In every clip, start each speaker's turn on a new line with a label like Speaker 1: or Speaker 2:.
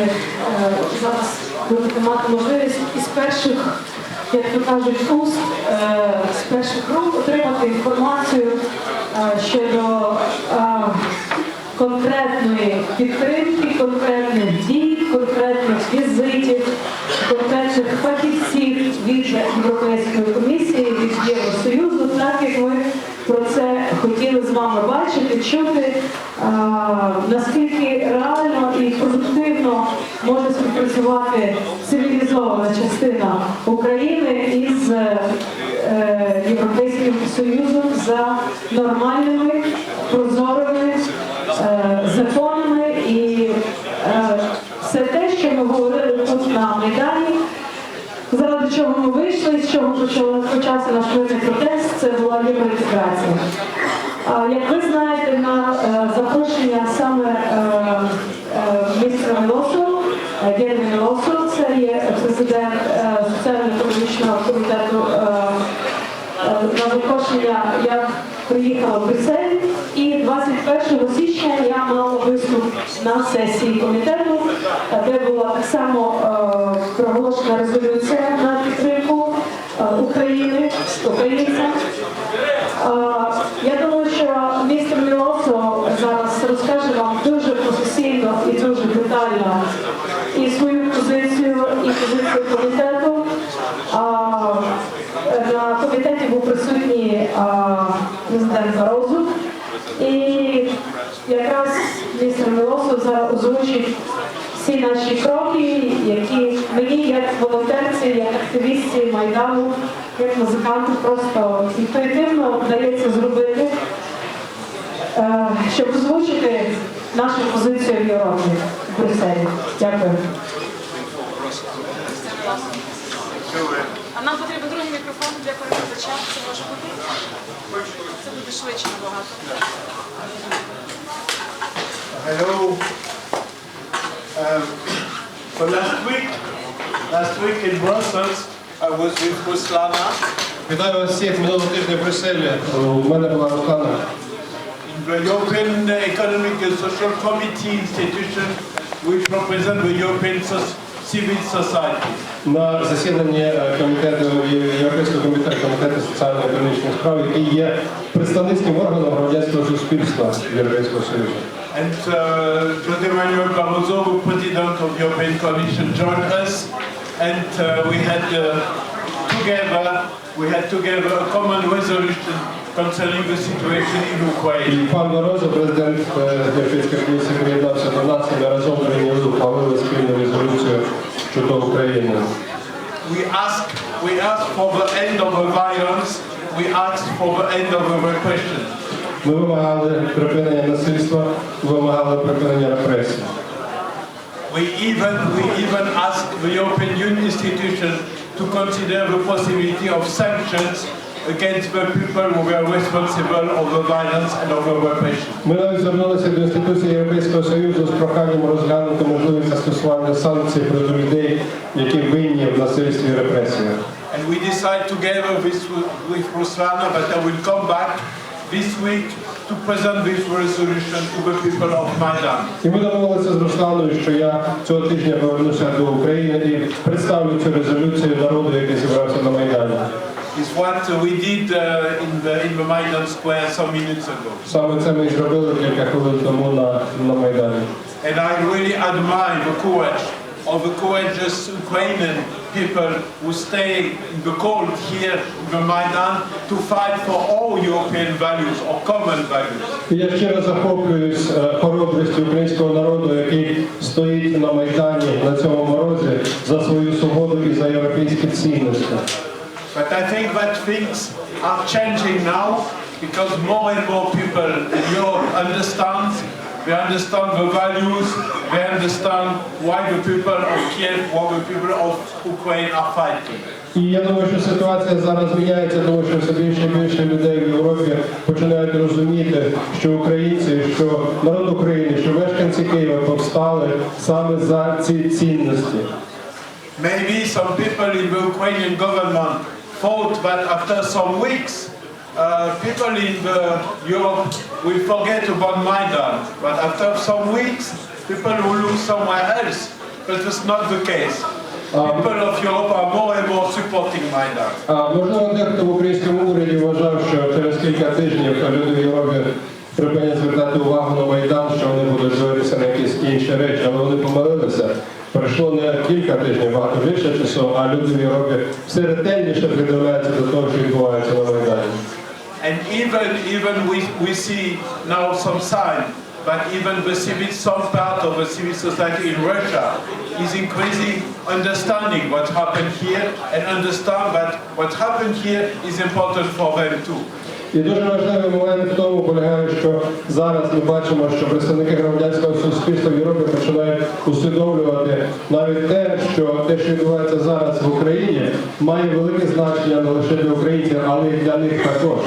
Speaker 1: Е, Зараз будете мати можливість із перших, як то кажуть, уст, е, з перших рук отримати інформацію е, щодо конкретної підтримки, конкретних дій, конкретних візитів, конкретних фахівців від Європейської комісії, від Євросоюзу, так як ми про це хотіли з вами бачити, чути, наскільки реально і продуктивно може співпрацювати цивілізована частина України із е, Європейським Союзом за нормальними, прозорими е, законами і е, все те, що ми говорили тут на Майдані. Заради чого ми вийшли, з чого почався наш протест, це була. А, Як ви знаєте, на е, запрошення саме е, е, міністра Мілосу, е, Гермі Мілосу, це є президент соціально-економічного комітету на запрошення я приїхала в Брюссель і 21 січня я мала виступ на сесії комітету, де була так само проголошена резолюція на підтримку України українцям. Е, Я думаю, що містер Мілосо зараз розкаже вам дуже професійно і дуже детально і свою позицію, і позицію комітету. А, На комітеті був присутній а, президент Барозу. І якраз містер Мілосов зараз озвучить всі наші кроки, які мені, як волонтерці, як активістці Майдану, як музиканту, просто інтуїтивно вдається зробити, е, щоб озвучити нашу позицію в Європі, в Брюсселі. Дякую.
Speaker 2: А нам потрібен другий мікрофон для перекладача. Це може бути? Це буде швидше набагато.
Speaker 3: Hello. Um, so last week, last week in Brussels, I was with Ruslana
Speaker 4: Вітаю вас всіх минулого тижня в Брюсселі. У мене була Руслана
Speaker 3: in the European Economic and Social Committee institution, which represent the European so- civil society.
Speaker 4: на засіданні е, комітету Європейського комітету комітету соціально-економічних справ, який є представницьким органом громадянського суспільства Європейського Союзу.
Speaker 3: And uh, José Manuel Barroso, the President of the European Commission, joined us, and uh, we had uh, together we had together a common resolution concerning the situation in Ukraine.
Speaker 4: І пан Морозо, президент е, Європейської комісії, приєднався до нас, і ми разом прийняли ухвалили спільну резолюцію щодо України.
Speaker 3: We ask we ask for the end of the violence. We ask for the end of the repression.
Speaker 4: Ми вимагали припинення насильства, вимагали припинення репресій.
Speaker 3: We even we even ask the European Union institution to consider the possibility of sanctions against the people who were responsible of the violence and of the repression.
Speaker 4: Ми навіть звернулися до інституції Європейського Союзу з проханням розглянути можливість застосування санкцій проти людей, які винні в насильстві і репресіях.
Speaker 3: And we decide together with, with Ruslana that I will come back this week to present this resolution to the people of Maidan.
Speaker 4: І ми домовилися з Русланою, що я цього тижня повернуся до України і представлю цю резолюцію народу, який зібрався на Майдані.
Speaker 3: It's what we did uh, in, the, in the Maidan Square some minutes ago.
Speaker 4: Саме це ми і зробили кілька хвилин тому на, на Майдані.
Speaker 3: And I really admire the courage of the courageous Ukrainian people who stay in the cold here in the Maidan to fight for all European values or common values.
Speaker 4: І я щиро захоплююсь е, хоробрістю українського народу, який стоїть на Майдані на цьому морозі за свою свободу і за європейські цінності.
Speaker 3: But I think that things are changing now because more and more people in Europe understand. They understand the values. They understand why the people of Kiev, why the people of Ukraine are fighting.
Speaker 4: І я думаю, що ситуація зараз міняється, тому що все більше і більше людей в Європі починають розуміти, що українці, що народ України, що мешканці Києва повстали саме за ці цінності.
Speaker 3: Maybe some people in the Ukrainian government thought that after some weeks, uh, people in the Europe will forget about Maidan. But after some weeks, people will look somewhere else but it's not the case. People of Europe are more and more supporting.
Speaker 4: А можливо, дехто в українському уряді вважав, що через кілька тижнів люди в Європі припинять звертати увагу на Майдан, що вони будуть дивитися на якісь інші речі, але вони помилилися. Пройшло не кілька тижнів, багато більше часу, а люди в Європі все ретельніше придивляються до того, що відбувається на Майдані.
Speaker 3: And even, even we, we see now some sign that even the civil, some part of the civil society in Russia is increasing understanding what happened here and understand that what happened here is important for them too.
Speaker 4: І дуже важливий момент в тому полягає, що зараз ми бачимо, що представники громадянського суспільства в Європі починають усвідомлювати навіть те, що те, що відбувається зараз в Україні, має велике значення не лише для українців, але й для них також.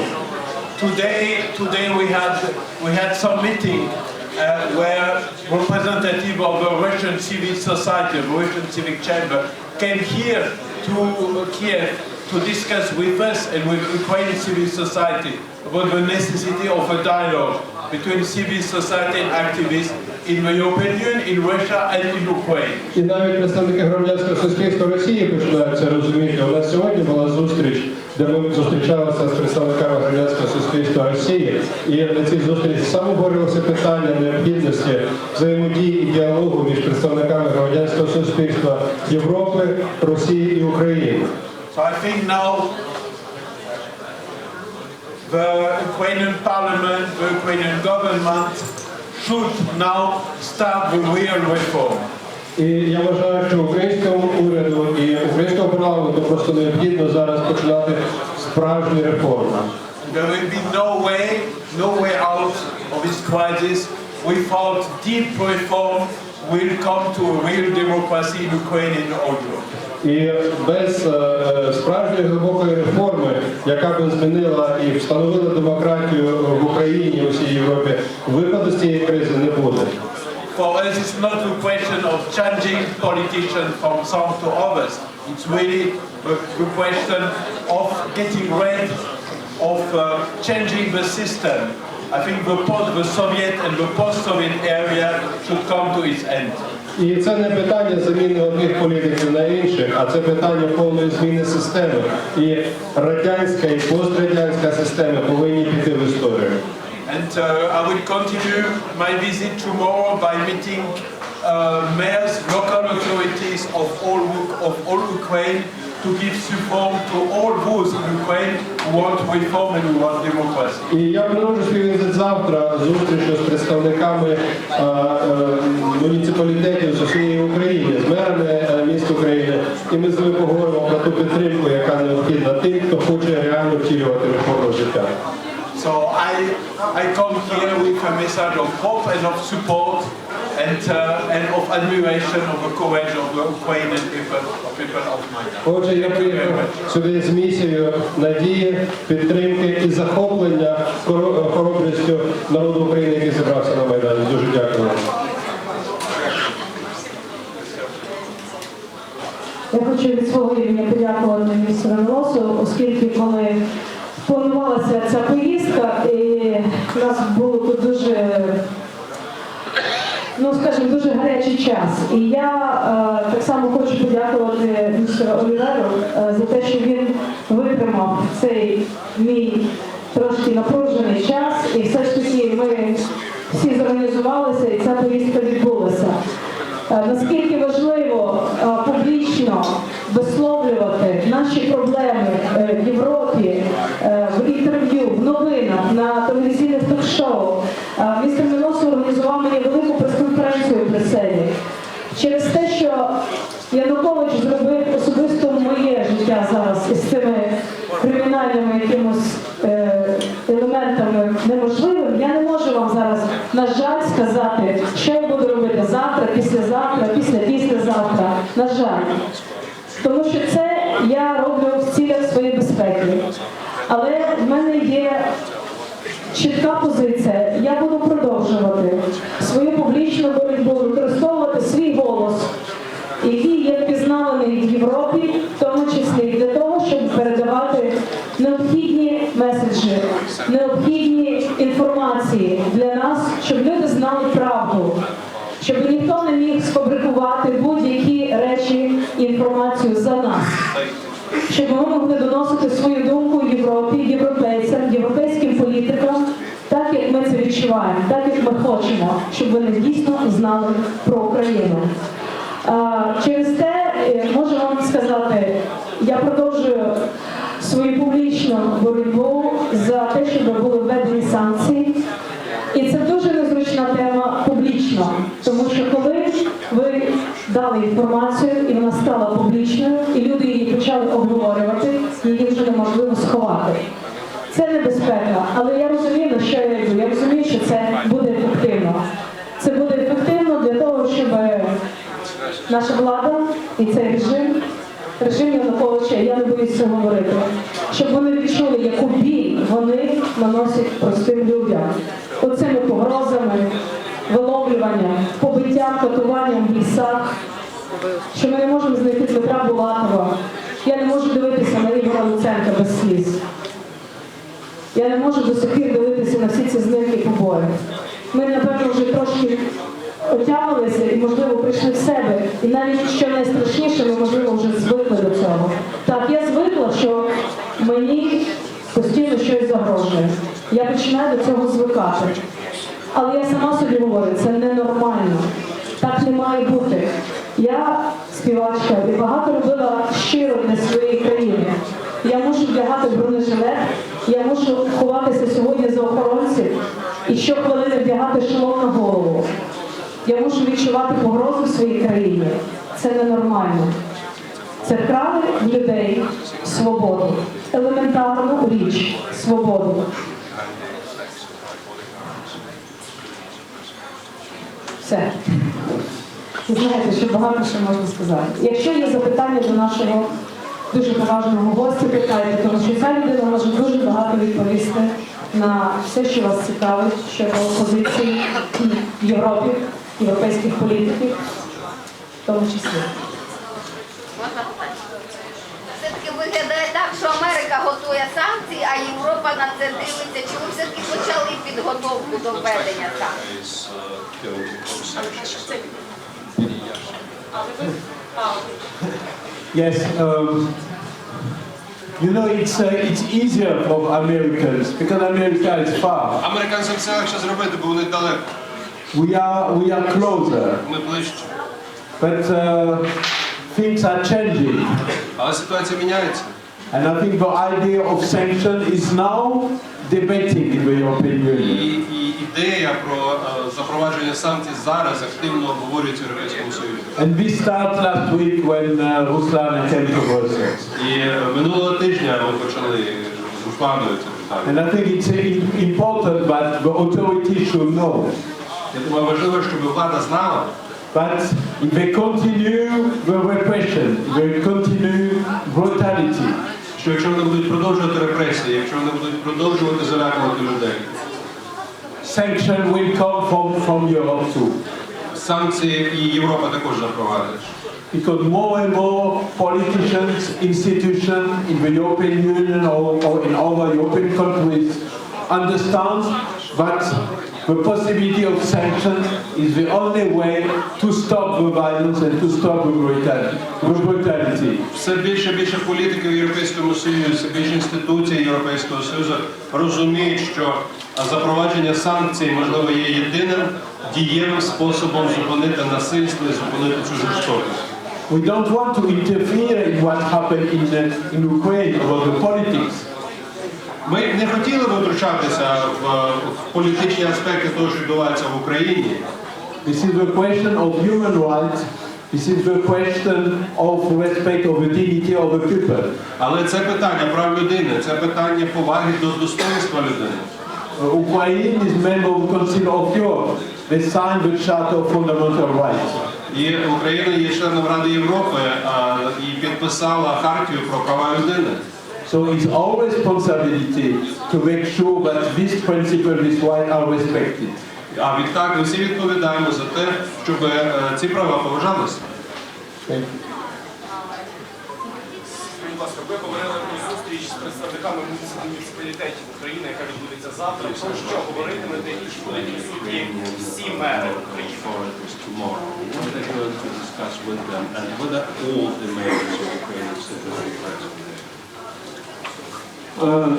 Speaker 3: Today, today we had we had some meeting uh, where representative of the Russian civil society, Russian civic chamber, came here to Kiev to discuss with us and with Ukrainian civil society about the necessity of a dialogue between civil society activists in the European Union, in Russia and in Ukraine.
Speaker 4: І навіть представники громадянського суспільства Росії починають це розуміти. У нас сьогодні була зустріч, де ми зустрічалися з представниками громадянського суспільства Росії. І на цій зустрічі саме обговорювалося питання необхідності взаємодії і діалогу між представниками громадянського суспільства Європи, Росії і України.
Speaker 3: So I think now the Ukrainian parliament, the Ukrainian government should now start the real reform.
Speaker 4: І я вважаю, що українському уряду і українському парламенту просто необхідно зараз починати справжні реформи.
Speaker 3: There will be no way, no way out of this crisis without deep reform will come to a real democracy in Ukraine and all Europe.
Speaker 4: І без е, е, справжньої глибокої реформи, яка б змінила і встановила демократію в Україні і усій Європі, виходу з цієї кризи не буде.
Speaker 3: For us, it's not a question of changing politicians from some to others. It's really the, the question of getting rid of uh, changing the system. I think the post, the Soviet and the post-Soviet area should come to its end.
Speaker 4: І це не питання заміни одних політиків на інших, а це питання повної зміни системи. І радянська і пострадянська системи повинні піти в історію.
Speaker 3: And uh, I will continue my visit tomorrow by meeting uh, mayors, local authorities of all, of all Ukraine to give support to all those in Ukraine who want reform and who want democracy.
Speaker 4: І я продовжу свій візит завтра зустрічю з представниками е, е, муніципалітетів з усієї України, з мерами е, міст України. І ми з ними поговоримо про ту підтримку, яка необхідна тим, хто хоче реально втілювати реформу життя.
Speaker 3: So I, I come here with a message of hope and of support and, uh, and of admiration of the courage of the Ukrainian people, people of Maidan.
Speaker 4: Отже, я
Speaker 3: Thank
Speaker 4: приїхав сюди з місією надії, підтримки і захоплення хоро- хоробрістю народу України, який зібрався на Майдані. Дуже дякую.
Speaker 1: Я хочу від свого імені подякувати міністру Носу, оскільки коли планувалася ця поїздка, і у нас було тут дуже, ну скажімо, дуже гарячий час. І я е, так само хочу подякувати міністру Оліверу е, за те, що він витримав цей мій трошки напружений час, і все ж таки ми всі зорганізувалися, і ця поїздка відбулася. Е, Наскільки важливо е, публічно висловлювати наші проблеми 可是。Ми хочемо, щоб вони дійсно знали про Україну. Через те е, можу вам сказати, я продовжую свою публічну боротьбу за те, щоб були введені санкції. І це дуже незручна тема публічно, тому що коли ви дали інформацію і вона стала публічною, і люди її почали обговорювати, її вже неможливо сховати. Це небезпека, але я розумію, що я йду. Я розумію, що це буде ефективно. Це буде ефективно для того, щоб наша влада і цей режим, режим Януковича, я не цього говорити, щоб вони відчули, яку біль вони наносять простим людям. Оцими погрозами, виловлюванням, побиттям, катуванням в лісах, що ми не можемо знайти Дмитра Булатова. Я не можу дивитися на Ігора Луценка без сліз. Я не можу до сих пір дивитися на всі ці знимки побої. Ми, напевно, вже трошки отямилися і, можливо, прийшли в себе. І навіть що найстрашніше, ми, можливо, вже звикли до цього. Так, я звикла, що мені постійно щось загрожує. Я починаю до цього звикати. Але я сама собі говорю, це ненормально. Так не має бути. Я співачка і багато робила щиро для своєї країни. Я мушу вдягати бронежилет, я мушу ховатися сьогодні за охоронців і щохвилини вдягати шолом на голову. Я мушу відчувати погрозу в своїй країні. Це ненормально. Це вкрали в людей свободу, елементарну річ свободу. Все. Ви знаєте, що багато що можна сказати. Якщо є запитання до нашого дуже поважного гостя, питайте, тому що ця людина може дуже багато відповісти на все, що вас цікавить щодо позиції в Європі, європейських політиків, в тому числі.
Speaker 5: Все-таки виглядає так, що Америка готує санкції, а Європа на це дивиться. Чи все-таки почали підготовку до введення санкцій?
Speaker 3: Um, you know, it's, uh, it's easier for Americans because America is far.
Speaker 4: Американцям це легше зробити, бо вони далеко.
Speaker 3: We are, we are closer,
Speaker 4: Ми ближче.
Speaker 3: but uh, things are changing.
Speaker 4: Але ситуація міняється.
Speaker 3: And I think the idea of sanction is now debating in the European
Speaker 4: І,
Speaker 3: Union.
Speaker 4: і ідея про е, запровадження санкцій зараз активно обговорюється в Європейському Союзі.
Speaker 3: And we start last week when uh, Ruslan came to Brussels.
Speaker 4: І е, минулого тижня ми почали з Русланою це питання.
Speaker 3: And I think it's uh, important that the authorities should know.
Speaker 4: Я думаю, важливо, щоб влада знала,
Speaker 3: But if they continue the repression, if they continue brutality,
Speaker 4: що якщо вони будуть продовжувати репресії, якщо вони будуть продовжувати залякувати людей,
Speaker 3: sanction will come from, from Europe too.
Speaker 4: санкції і Європа також запровадить.
Speaker 3: Because more and more politicians, institutions in the European Union or, or in other European countries understand that the possibility of sanctions is the only way to stop the violence and to stop the brutality.
Speaker 4: Все більше більше політиків в Європейському Союзі, все більше інституцій Європейського Союзу розуміють, що запровадження санкцій, можливо, є єдиним дієвим способом зупинити насильство і зупинити цю жорстокість.
Speaker 3: We don't want to interfere in what happened in, uh, in Ukraine about the politics.
Speaker 4: Ми не хотіли б втручатися в, в політичні аспекти того, що відбувається в Україні.
Speaker 3: This is the question of human rights. This is the question of respect of the dignity of the people.
Speaker 4: Але це питання прав людини, це питання поваги до достоинства людини.
Speaker 3: Uh, Ukraine is member of the Council of Europe. They signed the Charter of Fundamental Rights.
Speaker 4: І Україна є членом Ради Європи і підписала хартію про права людини.
Speaker 3: So it's our responsibility to make sure that these principles, these rights are respected.
Speaker 4: А відтак ми всі відповідаємо за те, щоб е, ці права поважалися.
Speaker 3: Thank you.
Speaker 6: ласка, ви говорили про зустріч з представниками муніципалітетів України, яка відбудеться завтра. Про що говоритимете і чи будуть присутні всі мери України?
Speaker 4: What they're going to discuss with them and whether all the mayors of Ukraine sit present.
Speaker 3: Uh,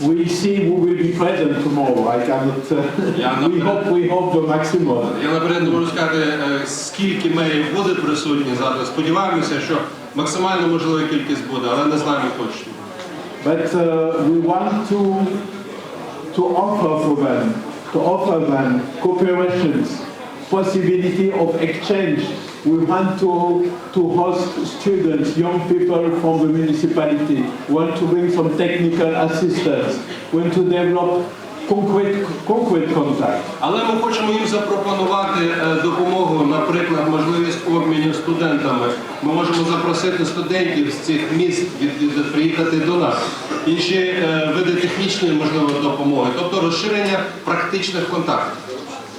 Speaker 3: we see who will be present tomorrow. I cannot. Uh, we hope we hope the maximum.
Speaker 4: Я наперед не можу сказати, е, скільки мерів буде присутні завтра. Сподіваємося, що максимально можлива кількість буде, але не знаємо точно.
Speaker 3: But uh, we want to to offer for them to offer them cooperations, possibility of exchange. We want to to host students, young people from the municipality. We want to bring some technical assistance. We want to develop concrete concrete contact.
Speaker 4: Але ми хочемо їм запропонувати е, допомогу, наприклад, можливість обміню студентами. Ми можемо запросити студентів з цих міст від, від- приїхати до нас. Інші е, види технічної можливо допомоги, тобто розширення практичних контактів.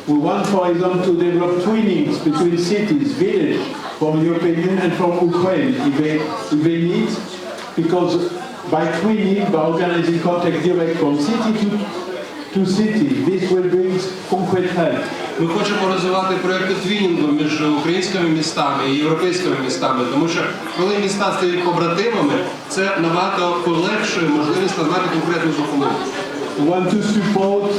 Speaker 3: We want, for example, to develop twinnings between cities, villages from European Union and from Ukraine if they, if they need, because by twinning, by organizing contact direct from city to, to city, this will bring concrete help.
Speaker 4: Ми хочемо розвивати проекти твінінгу між українськими містами і європейськими містами, тому що коли міста стають побратимами, це набагато полегшує можливість надати конкретну допомогу.
Speaker 3: Want to support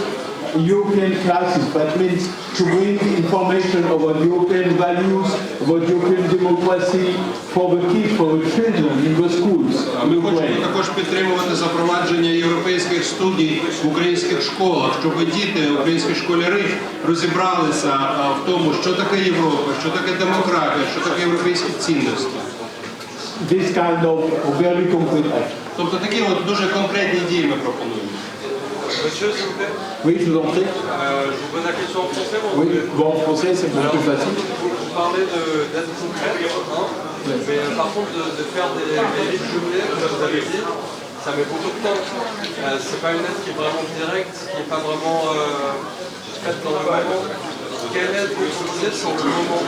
Speaker 3: European classes, that means to bring information about European values, about European democracy for the kids, for the children in the schools.
Speaker 4: Ми хочемо також підтримувати запровадження європейських студій в українських школах, щоб діти, українські школяри розібралися в тому, що таке Європа, що таке демократія, що таке європейські цінності.
Speaker 3: This kind of very concrete action.
Speaker 4: Тобто такі от дуже конкретні дії ми пропонуємо.
Speaker 7: Monsieur, s'il vous plaît,
Speaker 3: Oui, je vous en prie.
Speaker 7: euh, je vous pose la question en français.
Speaker 3: Oui, bon, en français, c'est beaucoup plus facile.
Speaker 7: Vous, vous parlez de- d'aide concrète, hein, mais euh, par contre de, de faire des, des jumelées, comme vous avez dit, ça met beaucoup de temps. Euh, c'est pas une aide qui est vraiment directe, qui n'est pas vraiment euh, faite dans le moment. Quelle aide vous proposez sur le moment?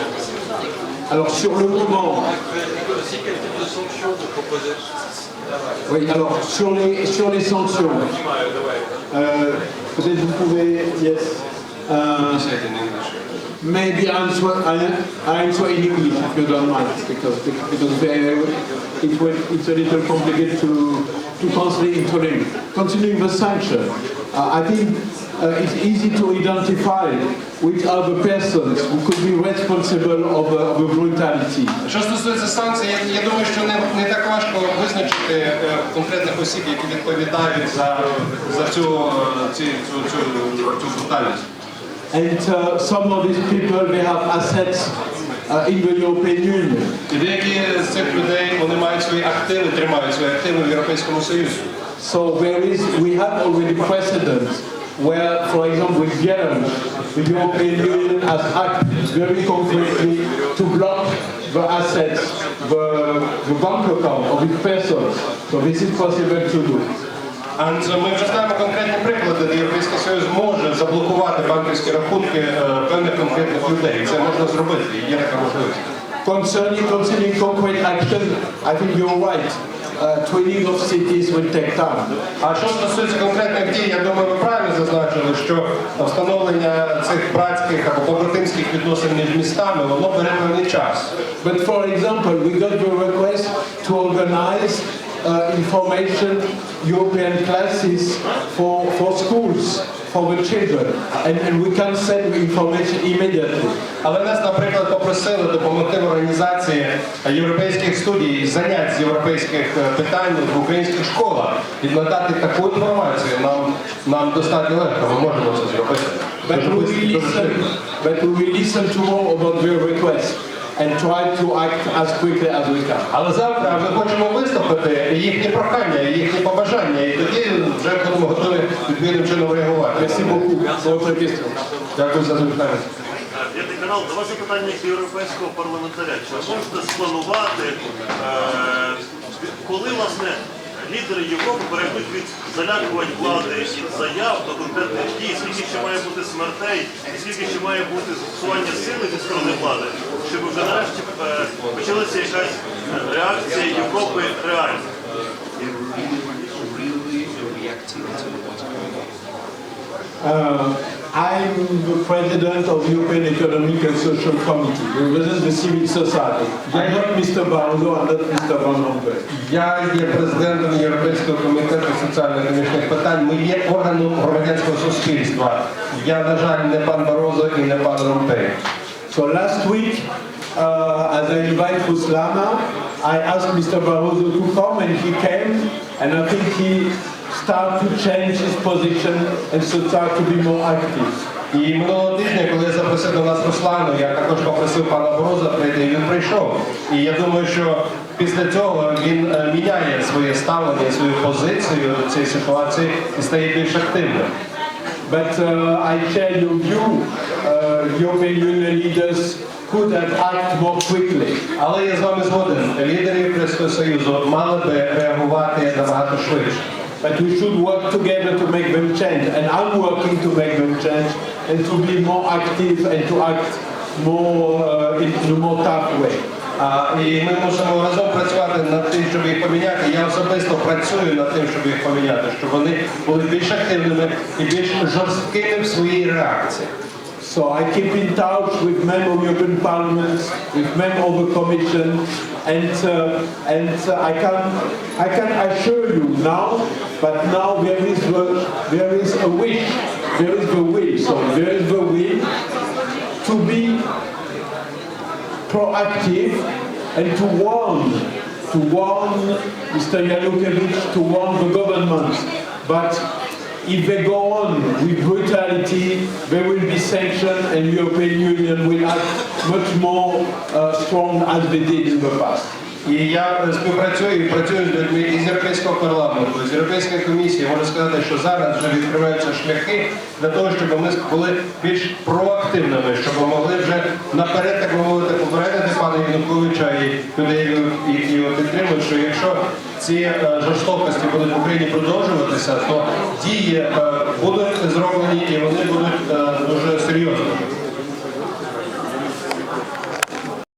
Speaker 3: Alors, sur le moment,
Speaker 7: aussi quel type de sanctions vous proposez
Speaker 3: oui, alors, sur les, sur les sanctions, euh, peut-être vous pouvez, yes, uh, maybe answer, answer in English if you don't mind, because, because they, it will, it's a little complicated to, to translate into English. Continuing the sanction, uh, I think uh, it's easy to identify which are the persons who could be responsible of, uh, of the brutality.
Speaker 4: Що стосується санкцій, я, я думаю, що не, не так важко визначити е, конкретних осіб, які відповідають за, за цю, е, ці, цю, цю, цю брутальність.
Speaker 3: And uh, some of these people, they have assets uh, in the European Union.
Speaker 4: І деякі з цих людей вони мають свої активи, тримають свої активи в Європейському Союзі.
Speaker 3: So there is, we have already precedents where, for example, with Belarus, the European Union has acted very concretely to block the assets, the, the bank account of these persons. So this is possible to do.
Speaker 4: А ми вже знаємо конкретні приклади, де Європейський Союз може заблокувати банківські рахунки е, певних конкретних людей. Це можна зробити, і є така можливість.
Speaker 3: Concerning, concerning concrete action, I think you're right. Uh, twinning of cities will take time.
Speaker 4: А що стосується конкретних дій, я думаю, ви правильно зазначили, що встановлення цих братських або побратимських відносин між містами, воно бере певний час.
Speaker 3: But for example, we got the request to organize uh, information European classes for, for schools, For the children, and, and we can send the information immediately.
Speaker 4: Але нас, наприклад, попросили допомогти в організації європейських студій, занять з європейських е, питань в українських школах. І надати таку інформацію нам, нам достатньо легко, ми можемо це зробити.
Speaker 3: But we will listen, but we will listen tomorrow about their request and try to act as quickly as we can.
Speaker 4: Але завтра ми хочемо виступити їхні прохання, їхні побажання, і тоді вже будемо готові відповідним чином реагувати.
Speaker 3: Merci beaucoup pour за question.
Speaker 4: Дякую за запитання.
Speaker 8: П'ятий канал, до вас запитання як європейського парламентаря. Чи можете спланувати, е, коли власне лідери Європи перейдуть від залякувань влади заяв до конкретних дій, скільки ще має бути смертей, і скільки ще має бути застосування сили зі сторони влади, щоб вже нарешті е, почалася якась реакція Європи реальна?
Speaker 3: Uh, I'm the president of the European Economic and Social Committee, we represent the civil society. I'm not Mr. Barroso, I'm not Mr. Van Rompuy.
Speaker 4: Я є президентом Європейського комітету соціально-економічних питань. Ми є органом громадянського суспільства. Я, на жаль, не пан Барозо і не пан Ромпей.
Speaker 3: So last week, uh, as I invite Ruslana, I asked Mr. Barroso to come and he came and I think he started to change his position and so start to be more active.
Speaker 4: І минулого тижня, коли я запросив до нас Руслану, я також попросив пана Бороза прийти, і він прийшов. І я думаю, що після цього він е, міняє своє ставлення, свою позицію до цієї ситуації і стає більш активним.
Speaker 3: But uh, I share your view, uh, European Union leaders could have acted more quickly.
Speaker 4: Але я з вами згоден. Лідери Європейського Союзу мали би реагувати набагато швидше.
Speaker 3: But we should work together to make them change. And I'm working to make them change and to be more active and to act more uh, in, in a more tough way.
Speaker 4: А, і ми мусимо разом працювати над тим, щоб їх поміняти. Я особисто працюю над тим, щоб їх поміняти, щоб вони були більш активними і більш жорсткими в своїй реакції.
Speaker 3: So I keep in touch with members of European Parliament, with members of the Commission, and uh, and uh, I can I can assure you now, but now there is the, there is a wish, there is the will, so there is the will to be proactive and to warn, to warn Mr. Yanukovych, to warn the government. But if they go on with brutality, there will be sanctions and European Union will act much more uh, strong as they did in the past.
Speaker 4: І я е, співпрацюю і працюю з людьми із Європейського парламенту, з Європейської комісії. Можу сказати, що зараз вже відкриваються шляхи для того, щоб ми були більш проактивними, щоб могли вже наперед, так мовити, попередити пана Януковича і людей, які його підтримують, що якщо ці е, жорстокості будуть в Україні продовжуватися, то дії е, будуть зроблені і вони будуть е, дуже серйозні.